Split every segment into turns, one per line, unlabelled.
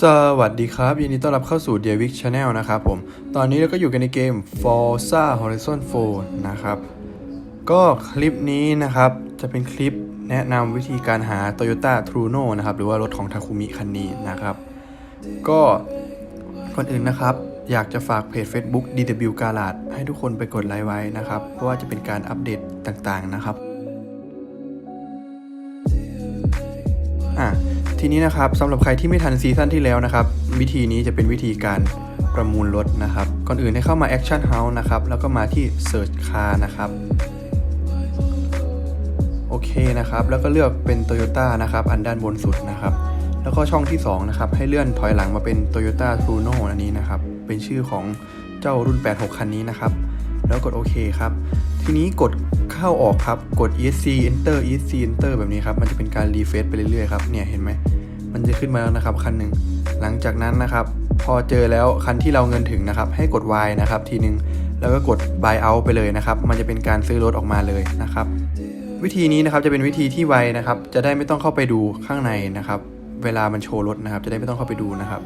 สวัสดีครับ ยินดีต้อนรับเข้าสู่ d e a v i c Channel นะครับผม ตอนนี้เราก็อยู่กันในเกม Forza Horizon 4 นะครับ ก็คลิปนี้นะครับ จะเป็นคลิปแนะนำวิธีการหา Toyota Truno นะครับ หรือว่ารถของทาคุมิคันนี้นะครับ ก็ก่อนอื่นนะครับ อยากจะฝากเพจ Facebook DW Garage ให้ทุกคนไปกดไลค์ไว้นะครับ เพราะว่าจะเป็นการอัปเดตต่างๆนะครับ อะ ทีนี้นะครับสำหรับใครที่ไม่ทันซีซั่นที่แล้วนะครับ วิธีนี้จะเป็นวิธีการประมูลรถนะครับ ก่อนอื่นให้เข้ามา Action House นะครับ แล้วก็มาที่ Search Car นะครับ โอเคนะครับ แล้วก็เลือกเป็น Toyota นะครับ อันด้านบนสุดนะครับ แล้วก็ช่องที่ 2 นะครับ ให้เลื่อนถอยหลังมาเป็น Toyota Truno อันนี้นะครับ เป็นชื่อของเจ้ารุ่น 86 คันนี้นะครับ แล้วกดโอเคครับ ทีนี้กดเข้าออกครับ กด ESC Enter ESC Enter แบบนี้ครับ มันจะเป็นการรีเฟซไปเรื่อยๆครับ เนี่ยเห็นไหม มันจะขึ้นมาแล้วนะครับคันหนึ่งหลังจากนั้นนะครับ พอเจอแล้วคันที่เราเงินถึงนะครับ ให้กด Y นะครับ ทีหนึ่งแล้วก็กด buy out ไปเลยนะครับ มันจะเป็นการซื้อรถออกมาเลยนะครับ วิธีนี้นะครับจะเป็นวิธีที่ไวนะครับ จะได้ไม่ต้องเข้าไปดูข้างในนะครับ เวลามันโชว์รถนะครับ จะได้ไม่ต้องเข้าไปดูนะครับ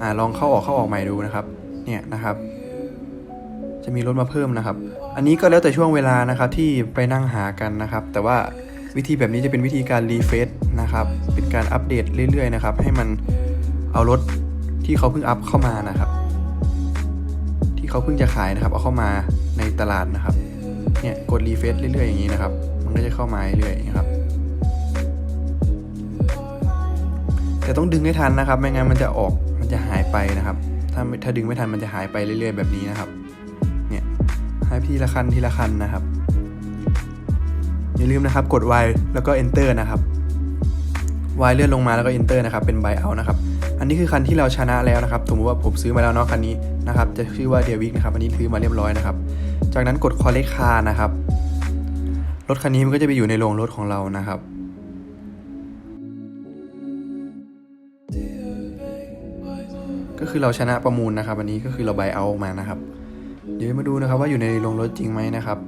อ่าลองเข้าออกเข้าออกใหม่ดูนะครับ เนี่ยนะครับ จะมีรถมาเพิ่มนะครับ อันนี้ก็แล้วแต่ช่วงเวลานะครับที่ไปนั่งหากันนะครับ แต่ว่าวิธีแบบนี้จะเป็นวิธีการรีเฟซนะครับ เป็นการอัปเดตเรื่อยๆนะครับ ให้มันเอารถที่เขาเพิ่งอัพเข้ามานะครับ ที่เขาเพิ่งจะขายนะครับ เอาเข้ามาในตลาดนะครับ เนี่ยกดรีเฟซเรื่อยๆอย่างนี้นะครับ มันก็จะเข้ามาเรื่อยๆนะครับ แต่ต้องดึงให้ทันนะครับ ไม่งั้นมันจะออก มันจะหายไปนะครับ ถ้าถ้าดึงไม่ทันมันจะหายไปเรื่อย ๆ แบบนี้นะครับ ให้ทีละคันทีละคันนะครับ อย่าลืมนะครับกด Y แล้วก็ Enter นะครับ Y เลื่อนลงมาแล้วก็ Enter นะครับ เป็น Buy Out นะครับ อันนี้คือคันที่เราชนะแล้วนะครับ สมมติว่าผมซื้อมาแล้วเนาะคันนี้นะครับ จะชื่อว่าเดวิกนะครับ อันนี้ซื้อมาเรียบร้อยนะครับ จากนั้นกด Collect Car นะครับ รถคันนี้มันก็จะไปอยู่ในโรงรถของเรานะครับก็คือเราชนะประมูลนะครับ อันนี้ก็คือเรา buy out มานะครับ เดี๋ยวมาดูนะครับว่าอยู่ในโรงรถจริงไหมนะครับ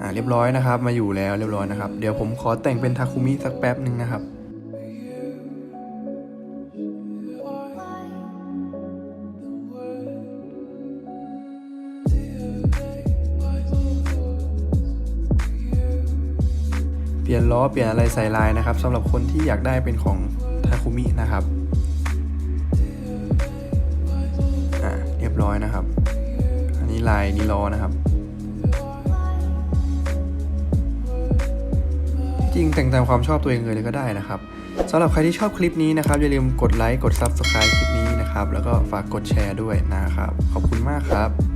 อ่าเรียบร้อยนะครับ มาอยู่แล้วเรียบร้อยนะครับ เดี๋ยวผมขอแต่งเป็นทาคุมิสักแป๊บหนึ่งนะครับเปลี่ยนล้อเปลี่ยนอะไรใส่ลายนะครับสำหรับคนที่อยากได้เป็นของทาคุมินะครับ อ่าเรียบร้อยนะครับ นี้ลายนี่ล้อนะครับ จริงแต่งตามความชอบตัวเองเลยก็ได้นะครับสำหรับใครที่ชอบคลิปนี้นะครับ อย่าลืมกดไลค์กด Subscribe คลิปนี้นะครับ แล้วก็ฝากกดแชร์ด้วยนะครับ ขอบคุณมากครับ